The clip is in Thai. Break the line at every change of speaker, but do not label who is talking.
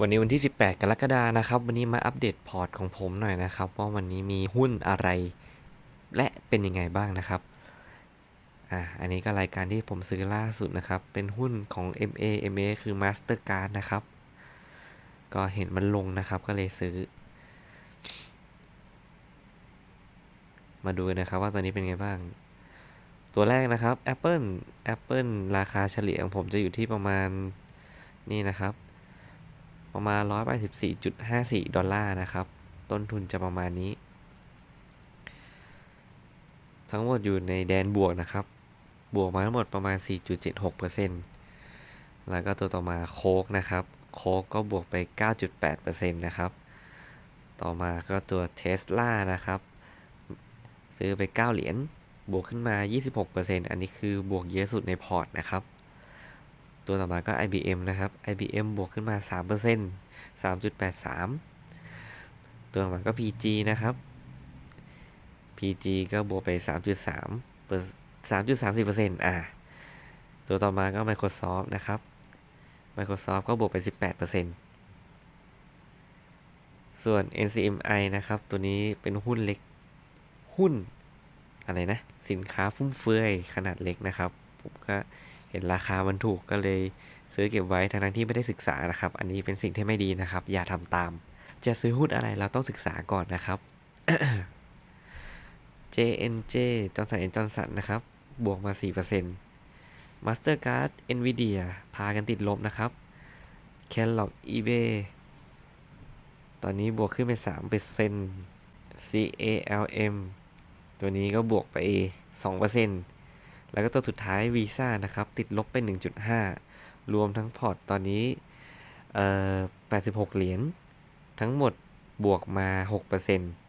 วันนี้วันที่ 18 กรกฎานะครับ วันนี้มาอัปเดตพอร์ตของผมหน่อยนะครับ ว่าวันนี้มีหุ้นอะไร และเป็นยังไงบ้างนะครับ อ่า อันนี้ก็รายการที่ผมซื้อล่าสุดนะครับ เป็นหุ้นของ MA MA คือ Mastercard นะครับ ก็เห็นมันลงนะครับ ก็เลยซื้อ มาดูกันนะครับว่าตอนนี้เป็นไงบ้าง ตัวแรกนะครับ Apple Apple ราคาเฉลี่ยของผมจะอยู่ที่ประมาณนี่นะครับ ประมาณ 184.54 ดอลลาร์นะครับ ต้นทุนจะประมาณนี้ ทั้งหมดอยู่ในแดนบวกนะครับ บวกมาทั้งหมดประมาณ 4.76%แล้วก็ตัวต่อมาโค้กนะครับ โค้กก็บวกไป 9.8%นะครับ ต่อมาก็ตัวเทสลานะครับ ซื้อไป 9 เหรียญ บวกขึ้นมา 26%อันนี้คือบวกเยอะสุดในพอร์ตนะครับ ตัวต่อมาก็ IBM นะครับ IBM บวกขึ้นมา 3% 3.83 ตัวต่อมาก็ PG นะครับ PG ก็บวกไป 3.3เปอร์3.30%อ่า ตัวต่อมาก็ Microsoft นะครับ Microsoft ก็บวกไป 18%ส่วน NCMI นะครับ ตัวนี้เป็นหุ้นเล็ก หุ้นอะไรนะ สินค้าฟุ่มเฟือยขนาดเล็กนะครับ ผมก็ เห็นราคามันถูกก็เลยซื้อเก็บไว้ทั้งที่ไม่ได้ศึกษานะครับ อันนี้เป็นสิ่งที่ไม่ดีนะครับ อย่าทำตาม จะซื้อหุ้นอะไรเราต้องศึกษาก่อนนะครับ JNJ จอร์สันเอ็นจอร์สันนะครับ บวกมา 4% Mastercard Nvidia พากันติดลบนะครับ Kellogg eBay ตอนนี้บวกขึ้นไป3% CALM ตัวนี้ก็บวกไป 2% แล้วก็ตัวสุดท้ายวีซ่านะครับ ติดลบไป 1.5 รวมทั้งพอร์ตตอนนี้เอ่อ86 เหรียญทั้งหมดบวกมา 6%